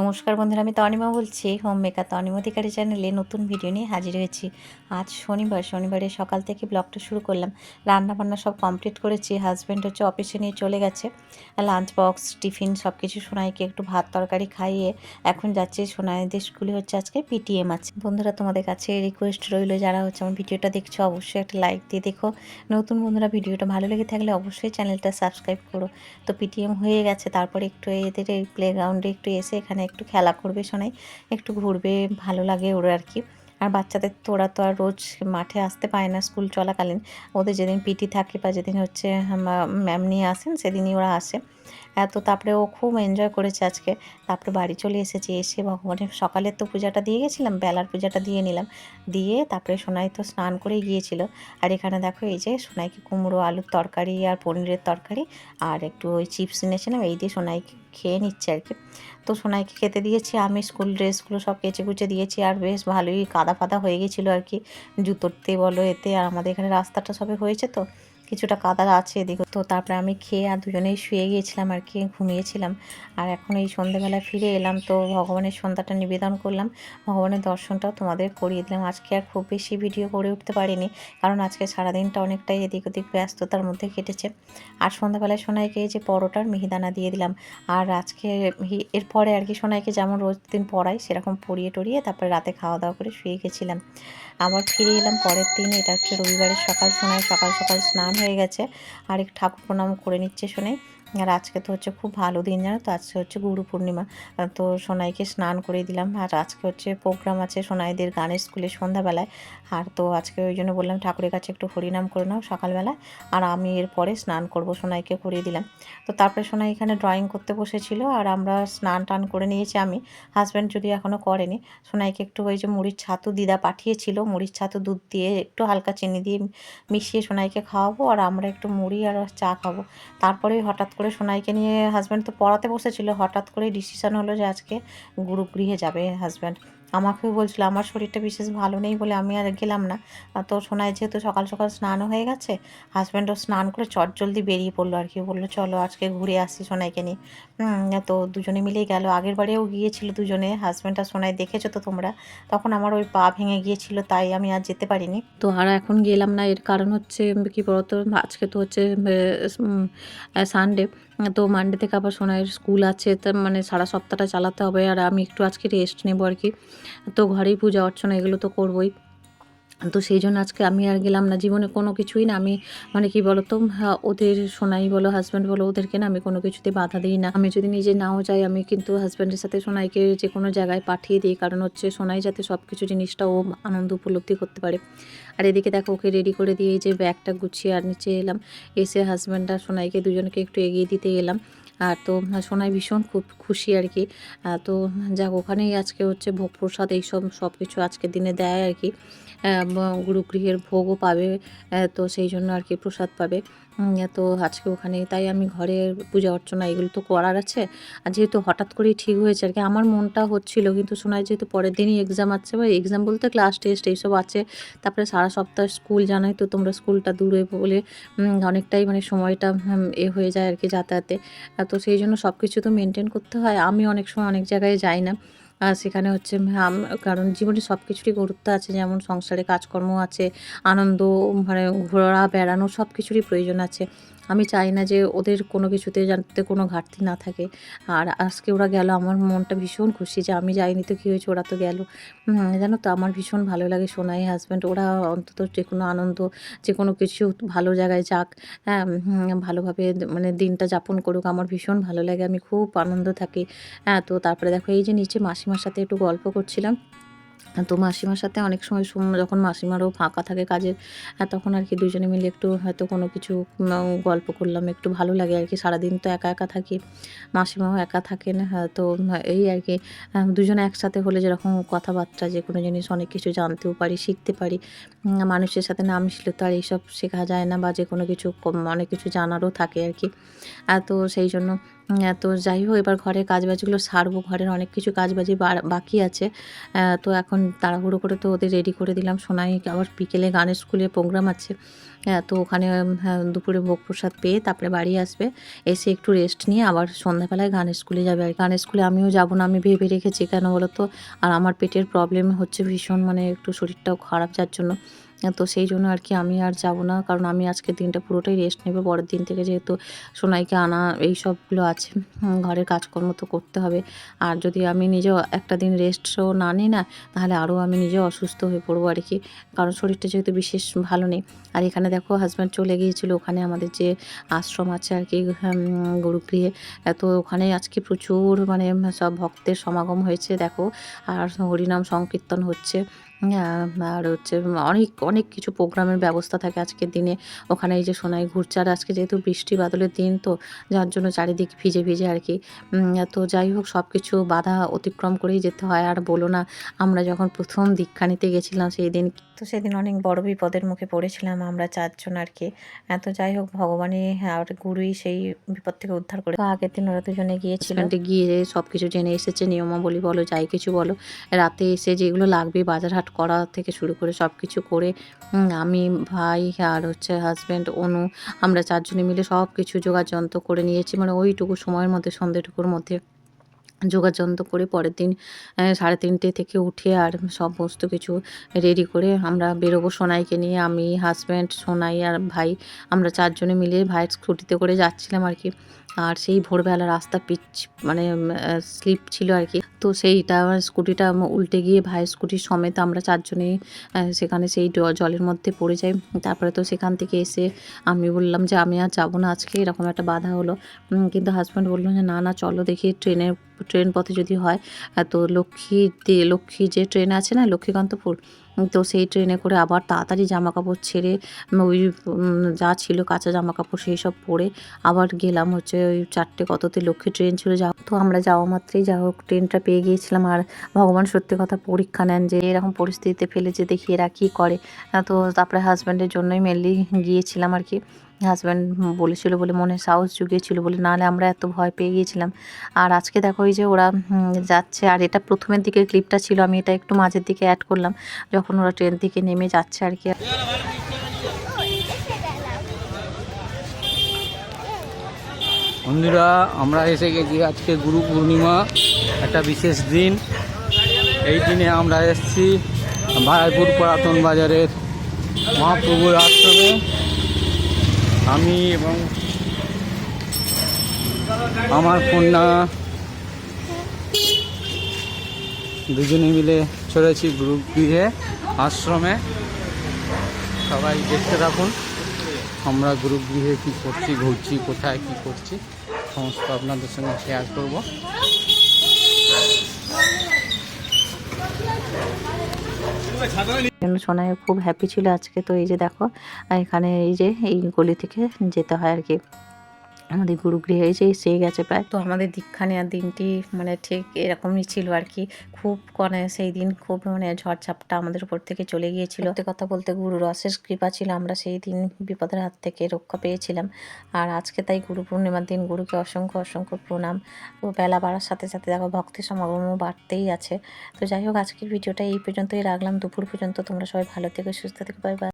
নমস্কার বন্ধুরা, আমি তনিমা বলছি হোম মেকার তনিম অধিকারী চ্যানেলে নতুন ভিডিও নিয়ে হাজির হয়েছি। আজ শনিবার, শনিবারে সকাল থেকে ব্লগটা শুরু করলাম। রান্না বান্না সব কমপ্লিট করেছি হাজব্যান্ড হচ্ছে অফিসে নিয়ে চলে গেছে। লাঞ্চ বক্স টিফিন সব কিছু সোনাইকে একটু ভাত, তরকারি খাইয়ে এখন যাচ্ছে সোনাইদের স্কুলে হচ্ছে আজকে পিটিএম আছে বন্ধুরা, তোমাদের কাছে রিকোয়েস্ট রইল, যারা হচ্ছে আমার ভিডিওটা দেখছ, অবশ্যই একটা লাইক দিয়ে দেখো। নতুন বন্ধুরা, ভিডিওটা ভালো লেগে থাকলে অবশ্যই চ্যানেলটা সাবস্ক্রাইব করো। তো পিটিএম হয়ে গেছে, তারপরে একটু এদের এই প্লেগ্রাউন্ডে একটু এসে এখানে একটু খেলা করবে শোনাই, একটু ঘুরবে, ভালো লাগে ওর আর কি। আর বাচ্চাদের তো ওরা তো আর রোজ মাঠে আসতে পায় না স্কুল চলাকালীন। ওদের যেদিন পিটি থাকে বা যেদিন হচ্ছে ম্যাম নিয়ে আসেন, সেদিনই ওরা আসে। তো তারপরে ও খুব এনজয় করেছে আজকে। তারপরে বাড়ি চলে এসেছি, এসে ভগবানের সকালের তো পূজাটা দিয়ে গেছিলাম, বেলার পূজাটা দিয়ে নিলাম। দিয়ে তারপরে সোনাই তো স্নান করে গিয়েছিল। আর এখানে দেখো এই যে সোনাইকে কুমড়ো, আলুর তরকারি আর পনিরের তরকারি আর একটু ওই চিপস এনেছিলাম। এই দিয়ে সোনাইকে খেয়ে নিচ্ছে আর কি। তো সোনাইকে খেতে দিয়েছি, আমি স্কুল ড্রেসগুলো সব কেচে কুচে দিয়েছি আর বেশ ভালোই কাদা ফাদা হয়ে গেছিল আর কি। জুতোতে বলো, এতে আর আমাদের এখানে রাস্তাটা সবে হয়েছে তো। কিছুটা কাদা আছে এদিকে। তো তারপরে আমি খেয়ে আর দুজনেই শুয়ে গিয়েছিলাম আর কি, ঘুমিয়েছিলাম। আর এখন এই সন্ধ্যেবেলায় ফিরে এলাম, তো ভগবানের সন্ধ্যাটা নিবেদন করলাম। ভগবানের দর্শনটাও তোমাদের করিয়ে দিলাম। আজকে আর খুব বেশি ভিডিও করে উঠতে পারিনি, কারণ আজকে সারাদিনটা অনেকটাই এদিক ওদিক ব্যস্ততার মধ্যে কেটেছে। আর সন্ধ্যাবেলায় সোনাইকে যে পরোটার মিহিদানা দিয়ে দিলাম। আর আজকে এরপরে আর কি সোনাইকে যেমন রোজ দিন পড়াই, সেরকম পড়িয়ে টড়িয়ে তারপরে রাতে খাওয়া দাওয়া করে শুয়ে গেছিলাম। আবার ফিরে এলাম পরের দিন, এটা হচ্ছে রবিবারের সকাল সোনায় সকাল সকাল স্নান হয়ে গেছে। আর ঠাকুর প্রণাম করে নিচ্ছে শুনে। আর আজকে তো হচ্ছে খুব ভালো দিন, জানো তো? আজকে হচ্ছে গুরু পূর্ণিমা। তো সোনাইকে স্নান করে দিলাম। আর আজকে হচ্ছে প্রোগ্রাম আছে সোনাইদের গানের স্কুলে সন্ধ্যাবেলায়। আর তো আজকে ওই জন্য বললাম, ঠাকুরের কাছে একটু হরিনাম করে নাও সকালবেলায় আর আমি এরপরে স্নান করব সোনাইকে করিয়ে দিলাম। তো তারপরে সোনাই এখানে ড্রয়িং করতে বসেছিল। আর আমরা স্নান টান করে নিয়েছি আমি। হাজব্যান্ড যদি এখনও করেনি, সোনাইকে একটু ওই যে মুড়ির ছাতু দিদা পাঠিয়েছিল। মুড়ির ছাতু দুধ দিয়ে একটু হালকা চিনি দিয়ে মিশিয়ে সোনাইকে খাওয়াবো। আর আমরা একটু মুড়ি আর চা খাব। তারপরে হঠাৎ করে সোনাইকে নিয়ে হাজব্যান্ড তো পড়াতে বসেছিল, হঠাৎ করে ডিসিশান হলো যে আজকে গুরুগৃহে যাবে হাজব্যান্ড আমাকেও বলছিল, আমার শরীরটা বিশেষ ভালো নেই বলে আমি আর গেলাম না। তো শোনায় যেহেতু সকাল সকাল স্নানও হয়ে গেছে হাজব্যান্ডও স্নান করে চট জলদি বেরিয়ে পড়ল আর কি। বলল, চলো আজকে ঘুরে আসি সোনাইকে নিয়ে। তো দুজনে মিলেই গেল। আগের বারেও গিয়েছিল দুজনে হাজব্যান্ড আর সোনাই দেখেছ তো তোমরা? তখন আমার ওই পা ভেঙে গিয়েছিল, তাই আমি আর যেতে পারিনি। তো আর এখন গেলাম না, এর কারণ হচ্ছে, কি বলতো, আজকে তো হচ্ছে সানডে তো মানডে থেকে আবার সোনাইয়ের স্কুল আছে মানে সারা সপ্তাহটা চালাতে হবে, আর আমি একটু আজকে রেস্ট নেব আর কি। তো ঘরেই পূজা অর্চনা এগুলো তো করবোই। তো সেই জন্য আজকে আমি আর গেলাম না, জীবনে কোনো কিছুই না। আমি মানে কি বলতো ওদের সোনাই বলো হাজব্যান্ড বলো, ওদেরকে না আমি কোনো কিছুতে বাধা দিই না। আমি যদি নিজে নাও যাই, আমি কিন্তু হাজব্যান্ডের সাথে সোনাইকে যে কোনো জায়গায় পাঠিয়ে দিই। কারণ হচ্ছে সোনাই যাতে সব কিছু জিনিসটা ও আনন্দ উপলব্ধি করতে পারে। আর এদিকে দেখো, ওকে রেডি করে দিয়ে যে ব্যাগটা গুছিয়ে আর নিচে এলাম। এসে হাজব্যান্ড আর সোনাইকে দুজনকে একটু এগিয়ে দিতে এলাম। আর তো সোনাই ভীষণ খুব খুশি আর কি। তো যাক, ওখানেই আজকে হচ্ছে ভোগ প্রসাদ, এইসব সব কিছু আজকের দিনে দেয় আর কি। গুরুগৃহের ভোগও পাবে তো সেই জন্য আর কি প্রসাদ পাবে। তো আজকে ওখানে তাই আমি ঘরে পূজা অর্চনা এগুলো তো করার আছে। আর যেহেতু হঠাৎ করেই ঠিক হয়েছে আর কি, আমার মনটা হচ্ছিল কিন্তু শোনায় যেহেতু পরের দিনই এক্সাম আছে বা এক্সাম বলতে ক্লাস টেস্ট এইসব আছে। তারপরে সারা সপ্তাহ স্কুল জানাই তো তোমরা স্কুলটা দূরে বলে অনেকটাই মানে সময়টা এ হয়ে যায় আর কি যাতায়াতে। তো সেই জন্য সব কিছু তো মেনটেন করতে হয়। আমি অনেক সময় অনেক জায়গায় যাই না। সেখানে হচ্ছে কারণ জীবনে সব কিছুরই গুরুত্ব আছে, যেমন সংসারে কাজকর্ম আছে, আনন্দ মানে ঘোরা, বেড়ানো সব কিছুরই প্রয়োজন আছে। আমি চাই না যে ওদের কোনো কিছুতে যাতে কোনো ঘাটতি না থাকে। আর আজকে ওরা গেল, আমার মনটা ভীষণ খুশি যে আমি যাইনি তো কী হয়েছে? ওরা তো গেল। জানো তো আমার ভীষণ ভালো লাগে সোনাই হাজব্যান্ড ওরা অন্তত যে কোনো আনন্দ, যে কোনো কিছু ভালো জায়গায় যাক হ্যাঁ ভালোভাবে মানে দিনটা যাপন করুক, আমার ভীষণ ভালো লাগে। আমি খুব আনন্দ থাকি। হ্যাঁ তো তারপরে দেখো এই যে নিচে মাসিমার সাথে একটু গল্প করছিলাম। তো মাসিমার সাথে অনেক সময় যখন মাসিমারও ফাঁকা থাকে কাজের তখন আর কি দুজনে মিলে একটু হয়তো কোনো কিছু গল্প করলাম, একটু ভালো লাগে আর কি। সারাদিন তো একা একা থাকি, মাসিমাও একা থাকেন তো এই আর কি। দুজনে একসাথে হলে যেরকম কথাবার্তা, যে কোনো জিনিস অনেক কিছু জানতেও পারি, শিখতে পারি। মানুষের সাথে না মিশলে তো আর এইসব শেখা যায় না বা যে কোনো কিছু অনেক কিছু জানারও থাকে আর কি। তো সেই জন্য তো যাই হোক এবার ঘরের কাজবাজগুলো সারবো ঘরের অনেক কিছু কাজবাজি বাকি আছে। তো এখন তাড়াহুড়ো করে তো ওদের রেডি করে দিলাম। সোনাই আবার বিকেলে গানের স্কুলে প্রোগ্রাম আছে। তো ওখানে হ্যাঁ, দুপুরে ভোগ প্রসাদ পেয়ে তারপরে বাড়ি আসবে। এসে একটু রেস্ট নিয়ে আবার সন্ধ্যাবেলায় গানের স্কুলে যাবে। আর গানের স্কুলে আমিও যাব না আমি ভেবে রেখেছি। কেন বলো তো আর আমার পেটের প্রবলেম হচ্ছে ভীষণ মানে একটু শরীরটাও খারাপ যার জন্য। তো সেই জন্য আর কি আমি আর যাব না। কারণ আমি আজকে দিনটা পুরোটাই রেস্ট নেবে। পরের দিন থেকে যেহেতু সোনাইকে আনা এই সবগুলো আছে ঘরের কাজকর্ম তো করতে হবে। আর যদি আমি নিজেও একটা দিন রেস্টও না নিই না, তাহলে আরও আমি নিজেও অসুস্থ হয়ে পড়ব আর কি। কারণ শরীরটা যেহেতু বিশেষ ভালো নেই। আর এখানে দেখো হাজব্যান্ড চলে গিয়েছিল। ওখানে আমাদের যে আশ্রম আছে আর কি গুরুগৃহে। তো ওখানে আজকে প্রচুর মানে সব ভক্তের সমাগম হয়েছে, দেখো। আর হরিনাম সংকীর্তন হচ্ছে। আর হচ্ছে অনেক অনেক কিছু প্রোগ্রামের ব্যবস্থা থাকে আজকের দিনে। ওখানে এই যে সোনাই ঘুরছে আর আজকে যেহেতু বৃষ্টি বাদলের দিন তো যার জন্য চারিদিক ভিজে ভিজে আর কি। তো যাই হোক সব কিছু বাধা অতিক্রম করেই যেতে হয় আর বলো না আমরা যখন প্রথম দীক্ষা নিতে গেছিলাম সেই দিন তো সেদিন অনেক বড় বিপদের মুখে পড়েছিলাম আমরা চারজন আর কি। তো যাই হোক ভগবানই আর গুরুই সেই বিপদ থেকে উদ্ধার করে। তো আগের দিন ওরা দুজনে গিয়েছিল। গিয়ে সব কিছু জেনে এসেছে নিয়মাবলী বলো যাই কিছু বলো। রাতে এসে যেগুলো লাগবে বাজার হাট করা থেকে শুরু করে সব কিছু করে আমি, ভাই আর হচ্ছে হাজব্যান্ড অনু, আমরা চারজনে মিলে সব কিছু যোগাযন্ত্র করে নিয়েছি। মানে ওইটুকু সময়ের মধ্যে, সন্ধ্যেটুকুর মধ্যে যোগাযন্ত্র করে পরের দিন সাড়ে তিনটে থেকে উঠে আর সমস্ত কিছু রেডি করে আমরা বেরোবো সোনাইকে নিয়ে। আমি হাজব্যান্ড সোনাই আর ভাই, আমরা চারজনে মিলে ভাইয়ের স্কুটিতে করে যাচ্ছিলাম আর কি। আর সেই ভোরবেলা রাস্তা পিচ মানে স্লিপ ছিল আর কি। তো সেইটা স্কুটিটা উল্টে গিয়ে ভাই স্কুটির সমেত আমরা চারজনেই সেখানে সেই জলের মধ্যে পড়ে যাই। তারপরে তো সেখান থেকে এসে আমি বললাম যে, আমি আর যাব না আজকে। এরকম একটা বাধা হলো। কিন্তু হাজব্যান্ড বলল যে, না না, চলো দেখি ট্রেনের, ট্রেন পথে যদি হয়। তো লক্ষ্মী লক্ষ্মী যে ট্রেন আছে না, লক্ষ্মীকান্তপুর তো সেই ট্রেনে করে আবার তাড়াতাড়ি জামা কাপড় ছেড়ে ওই যা ছিল কাঁচা জামা কাপড় সেই সব পরে আবার গেলাম হচ্ছে ওই চারটে কততে লক্ষ্মী ট্রেন ছিল। যা তো আমরা যাওয়া মাত্রই যা হোক ট্রেনটা পেয়ে গিয়েছিলাম। আর ভগবান সত্যি কথা পরীক্ষা নেন যে এরকম পরিস্থিতিতে ফেলেছে দেখি এরা কী করে। তো তারপরে হাজব্যান্ডের জন্যই মেনলি গিয়েছিলাম আর কি। হাজব্যান্ড বলেছিল বলে মনে সাহস জুগিয়েছিল বলে নাহলে আমরা এত ভয় পেয়ে গিয়েছিলাম। আর আজকে দেখো এই যে ওরা যাচ্ছে। আর এটা প্রথমের দিকে ক্লিপটা ছিল, আমি এটা একটু মাঝের দিকে অ্যাড করলাম, যখন ওরা ট্রেন থেকে নেমে যাচ্ছে আর কি। বন্ধুরা, আমরা এসে গেছি আজকে গুরু পূর্ণিমা, একটা বিশেষ দিন। এই দিনে আমরা এসেছি বারাইপুর পুরাতন বাজারের মহাপ্রভুর আশ্রমে। আমি এবং আমার কন্যা দুজনে মিলে চলেছি গ্রুপ গৃহে আশ্রমে। সবাই দেখতে থাকুন, আমরা গ্রুপ গৃহে কী করছি, ঘুরছি, কোথায় কী করছি, সমস্ত আপনাদের সঙ্গে শেয়ার করব। জন্য সোনাই খুব হ্যাপি ছিল আজকে। তো এই যে দেখো, এখানে এই যে এই গলি থেকে যেতে হয় আর কি। আমাদের গুরুগৃহে যে এসে গেছে প্রায়। তো আমাদের দীক্ষা নেওয়ার দিনটি মানে ঠিক এরকমই ছিল আর কি। খুব মানে সেই দিন খুব মানে ঝড়ঝাপটা আমাদের উপর থেকে চলে গিয়েছিল। সত্যি কথা বলতে গুরুর অশেষ কৃপা ছিল। আমরা সেই দিন বিপদের হাত থেকে রক্ষা পেয়েছিলাম। আর আজকে তাই গুরু পূর্ণিমার দিন গুরুকে অসংখ্য অসংখ্য প্রণাম ও বেলা বাড়ার সাথে সাথে দেখো ভক্তের সমাগমও বাড়তেই আছে। তো যাই হোক আজকের ভিডিওটা এই পর্যন্তই রাখলাম। দুপুর পর্যন্ত তোমরা সবাই ভালো থেকে সুস্থ থেকো বাই